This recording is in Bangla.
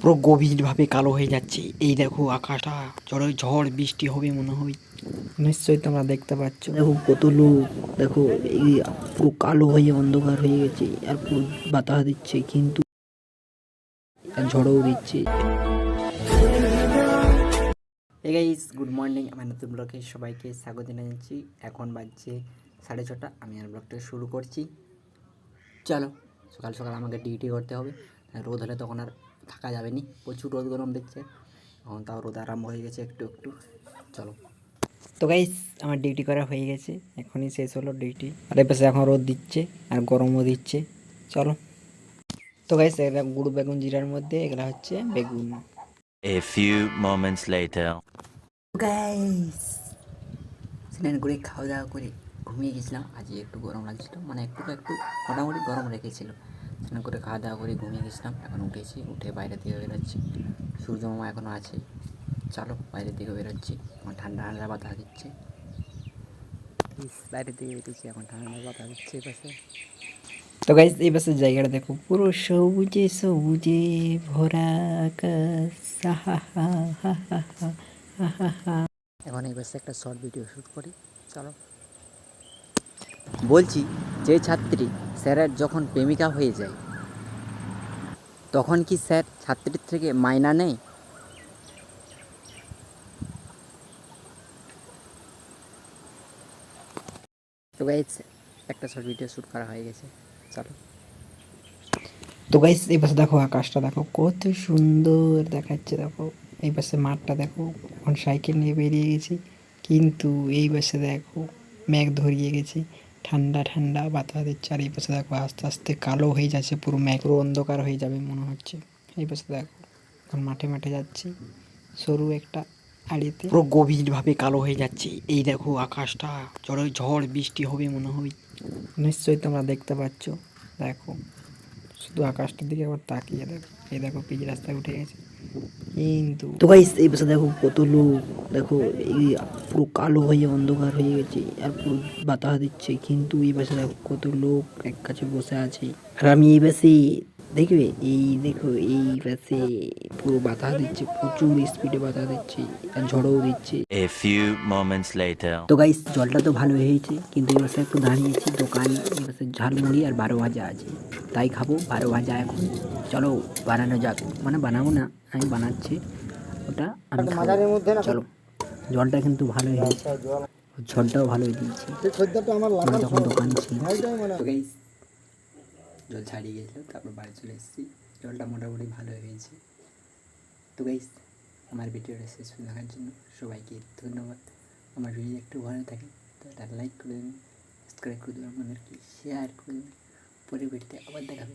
পুরো গভীরভাবে কালো হয়ে যাচ্ছে। এই দেখো আকাশটা। ঝড় ঝড়, বৃষ্টি হবে মনে হয়। নিশ্চয়ই তোমরা দেখতে পাচ্ছ। দেখো কত লোক। দেখো, এই পুরো কালো হয়ে, অন্ধকার হয়ে গেছে। আর পুরো বাতাস দিচ্ছে, কিন্তু ঝড়ও দিচ্ছে। গুড মর্নিং আমার নতুন ব্লগে সবাইকে স্বাগত জানাচ্ছি। এখন বাজছে সাড়ে ছটা। আমি আর ব্লগটা শুরু করছি। চলো, সকাল সকাল আমাকে ডিউটি করতে হবে। রোদ হলে তখন আর থাকা যাবে নি। প্রচুর রোদ গরম দিচ্ছে এখন তাও রোদ আরম্ভ হয়ে গেছে একটু একটু। চলো। তো গাইস আমার ডিউটি করা হয়ে গেছে। এখনই শেষ হলো ডিউটি আর এ পাশে এখন রোদ দিচ্ছে আর গরমও দিচ্ছে। চলো। তো গাইস এগুলা গুঁড়ো বেগুন জিরার মধ্যে এগুলা হচ্ছে বেগুন। A few moments later. Guys স্নান করে খাওয়া দাওয়া করে ঘুমিয়ে গেছিলাম। আজ একটু গরম লাগছিল। মানে একটু একটু মোটামুটি গরম রেখেছিল। স্নান করে খাওয়া দাওয়া করে ঘুমিয়ে গেছিলাম। এখন উঠেছি উঠে বাইরের দিকে বেরোচ্ছি। সূর্য মামা এখনও আছে। চলো বাইরের দিকে বেরোচ্ছি। এখন ঠান্ডা ঠান্ডা বাতাস দিচ্ছে। বাইরের দিকে বেরোচ্ছি এখন ঠান্ডা ঠান্ডা বাতাস দিচ্ছে এই পাশে। তো গাইস এই পাশের জায়গাটা দেখো পুরো সবুজে সবুজে ভরা আকাশ। আহা হা হা হা হা হা হা হা। এখন এই পাশে একটা শর্ট ভিডিও শ্যুট করি। চলো। বলছি যে ছাত্রী স্যারের যখন প্রেমিকা হয়ে যায় তখন কি স্যার ছাত্রীর থেকে মাইনা নেয় তো গাইস একটা শর্ট ভিডিও শ্যুট করা হয়ে গেছে। চলো। তো গাইস এই পাশে দেখো আকাশটা, দেখো কত সুন্দর দেখাচ্ছে, দেখো। এই পাশে মাঠটা, দেখো, এখন সাইকেল নিয়ে বেরিয়ে গেছি। কিন্তু এই পাশে দেখো, মেঘ ধরিয়ে গেছে। ঠান্ডা ঠান্ডা বাতাসের দিচ্ছে আর এই পাশে দেখো আস্তে আস্তে কালো হয়ে যাচ্ছে, পুরো ম্যাক্রো অন্ধকার হয়ে যাবে মনে হচ্ছে। এই পাশে দেখো এখন মাঠে মাঠে যাচ্ছি, সরু একটা আড়িতে। পুরো গভীরভাবে কালো হয়ে যাচ্ছে, এই দেখো আকাশটা ঝড় ঝড়, বৃষ্টি হবে মনে হয়। নিশ্চয়ই তোমরা দেখতে পাচ্ছ, দেখো। শুধু আকাশটার দিকে আবার তাকিয়ে দেখো। এই দেখো পিচ রাস্তায় উঠে গেছে। কিন্তু তো গাইস এই পাশে দেখো কত লোক। দেখো, এই পুরো কালো হয়ে, অন্ধকার হয়ে গেছে আর পুরো বাতাস দিচ্ছে। কিন্তু এই পাশে দেখো কত লোক এক কাছে বসে আছে। আর আমি এই পাশে দেখবে এই দেখো এই পাশে পুরো বাতাস দিচ্ছে প্রচুর স্পিডে বাতাস দিচ্ছে আর ঝড়ও দিচ্ছে। A few moments later. তো গাইস জলটা তো ভালো হয়েছে কিন্তু এই পাশে একটু দাঁড়িয়েছি দোকান এই পাশে ঝালমুড়ি আর বারো ভাজা আছে। তাই খাব বারো ভাজা এখন। চলো বানানো যাক। মানে বানাবো না আমি বানাচ্ছি। ওটা আমি। চলো। জলটা কিন্তু ভালোই হয়েছে। ঝড়টাও ভালোই দিয়েছে আমি তখন দোকানে ছিল। তো গাইস জল ছাড়িয়ে গেছিল, তারপর বাড়ি চলে এসেছি। জলটা মোটামুটি ভালো হয়েছে। তো গাইস আমার ভিডিওটা শেষ দেখার জন্য সবাইকে ধন্যবাদ। আমার ভিডিও একটু ভালো থাকে, তো একটা লাইক করে দেবেন সাবস্ক্রাইব করে দেবেন আপনাদেরকে শেয়ার করে দেবেন পরে ভিডিওতে আবার দেখাবে।